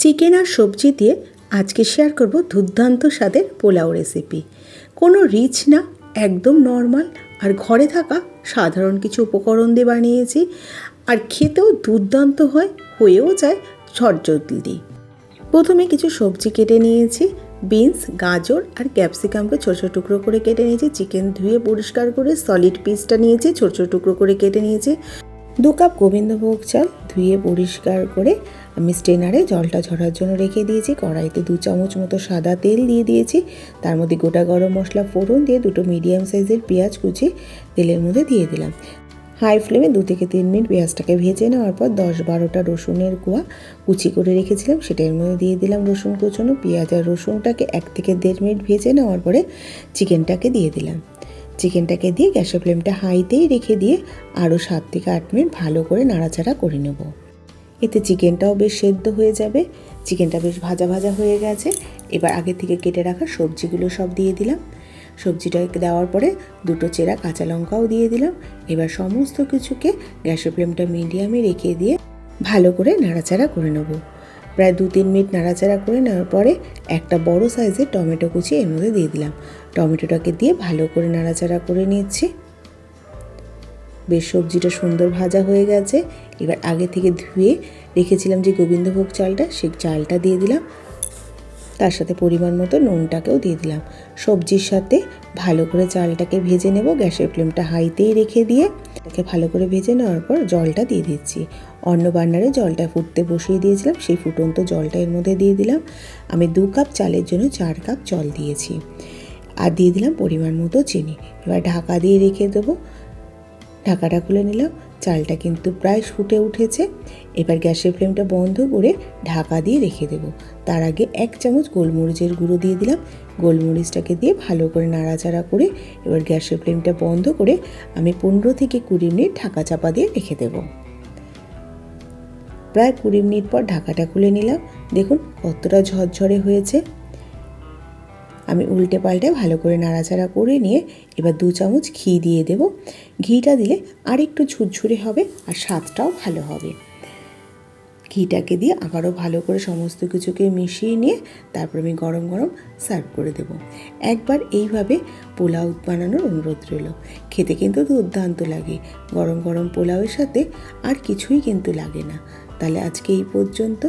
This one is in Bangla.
চিকেন আর সবজি দিয়ে আজকে শেয়ার করব দুর্দান্ত স্বাদের পোলাও রেসিপি কোনো রিচ না, একদম নর্মাল আর ঘরে থাকা সাধারণ কিছু উপকরণ দিয়ে বানিয়েছি, আর খেতেও দুর্দান্ত হয়, হয়েও যায় ঝটজলদি প্রথমে কিছু সবজি কেটে নিয়েছি বিনস গাজর আর ক্যাপসিকামকে ছোটো ছোটো টুকরো করে কেটে নিয়েছি চিকেন ধুয়ে পরিষ্কার করে সলিড পিসটা নিয়েছি, ছোটো ছোটো টুকরো করে কেটে নিয়েছি। দু কাপ গোবিন্দভোগ চাল ধুয়ে পরিষ্কার করে আমি স্টেনারে জলটা ঝরার জন্য রেখে দিয়েছি। কড়াইতে দু চামচ মতো সাদা তেল দিয়ে দিয়েছি। তার মধ্যে গোটা গরম মশলা ফোড়ন দিয়ে দুটো মিডিয়াম সাইজের পেঁয়াজ কুচি তেলের মধ্যে দিয়ে দিলাম। হাই ফ্লেমে দু থেকে তিন মিনিট পেঁয়াজটাকে ভেজে নেওয়ার পর দশ বারোটা রসুনের কোয়া কুচি করে রেখেছিলাম। সেটার মধ্যে দিয়ে দিলাম রসুন কুচনো পেঁয়াজ আর রসুনটাকে এক থেকে দেড় মিনিট ভেজে নেওয়ার পরে চিকেনটাকে দিয়ে দিলাম। চিকেনটাকে দিয়ে গ্যাসের ফ্লেমটা হাইতেই রেখে দিয়ে আরও সাত থেকে আট মিনিট ভালো করে নাড়াচাড়া করে নেব। এতে চিকেনটাও বেশ সেদ্ধ হয়ে যাবে। চিকেনটা বেশ ভাজা ভাজা হয়ে গেছে। এবার আগে থেকে কেটে রাখা সবজিগুলো সব দিয়ে দিলাম। সবজিটাকে দেওয়ার পরে দুটো চেরা কাঁচা লঙ্কাও দিয়ে দিলাম। এবার সমস্ত কিছুকে গ্যাসের ফ্লেমটা মিডিয়ামে রেখে দিয়ে ভালো করে নাড়াচাড়া করে নেব। প্রায় দু তিন মিনিট নাড়াচাড়া করে নেওয়ার পরে একটা বড় সাইজের টমেটো কুচি এর মধ্যে দিয়ে দিলাম। টমেটোটাকে দিয়ে ভালো করে নাড়াচাড়া করে নিচ্ছি। বেশ সবজিটা সুন্দর ভাজা হয়ে গেছে। এবার আগে থেকে ধুয়ে রেখেছিলাম যে গোবিন্দভোগ চালটা, সেই চালটা দিয়ে দিলাম। তার সাথে পরিমাণ মতো নুনটাকেও দিয়ে দিলাম। সবজির সাথে ভালো করে চালটাকে ভেজে নেব। গ্যাসের ফ্লেমটা হাইতেই রেখে দিয়ে এটাকে ভালো করে ভেজে নেওয়ার পর জলটা দিয়ে দিচ্ছি। অন্য বার্নারে জলটা ফুটতে বসিয়ে দিয়েছিলাম। সেই ফুটন্ত জলটা এর মধ্যে দিয়ে দিলাম। আমি দু কাপ চালের জন্য চার কাপ জল দিয়েছি। আর দিয়ে দিলাম পরিমাণ মতো চিনি। এবার ঢাকা দিয়ে রেখে দেবো। ঢাকাটা খুলে নিলাম চালটা কিন্তু প্রায় ফুটে উঠেছে। এবার গ্যাসের ফ্লেমটা বন্ধ করে ঢাকা দিয়ে রেখে দেব। তার আগে এক চামচ গোলমরিচের গুঁড়ো দিয়ে দিলাম। গোলমরিচটাকে দিয়ে ভালো করে নাড়াচাড়া করে এবার গ্যাসের ফ্লেমটা বন্ধ করে আমি পনেরো থেকে কুড়ি মিনিট ঢাকা চাপা দিয়ে রেখে দেব। প্রায় কুড়ি মিনিট পর ঢাকাটা খুলে নিলাম। দেখুন কতটা ঝরঝরে হয়েছে। আমি উল্টে পাল্টে ভালো করে নাড়াচাড়া করে নিয়ে এবার দু চামচ ঘি দিয়ে দেব। ঘিটা দিলে আর একটু ঝুরঝুরে হবে আর স্বাদটাও ভালো হবে। ঘিটাকে দিয়ে আবারও ভালো করে সমস্ত কিছুকে মিশিয়ে নিয়ে তারপর আমি গরম গরম সার্ভ করে দেব। একবার এইভাবে পোলাও বানানোর অনুরোধ রইল। খেতে কিন্তু দুর্দান্ত লাগে। গরম গরম পোলাওয়ের সাথে আর কিছুই কিন্তু লাগে না। তাহলে আজকে এই পর্যন্ত।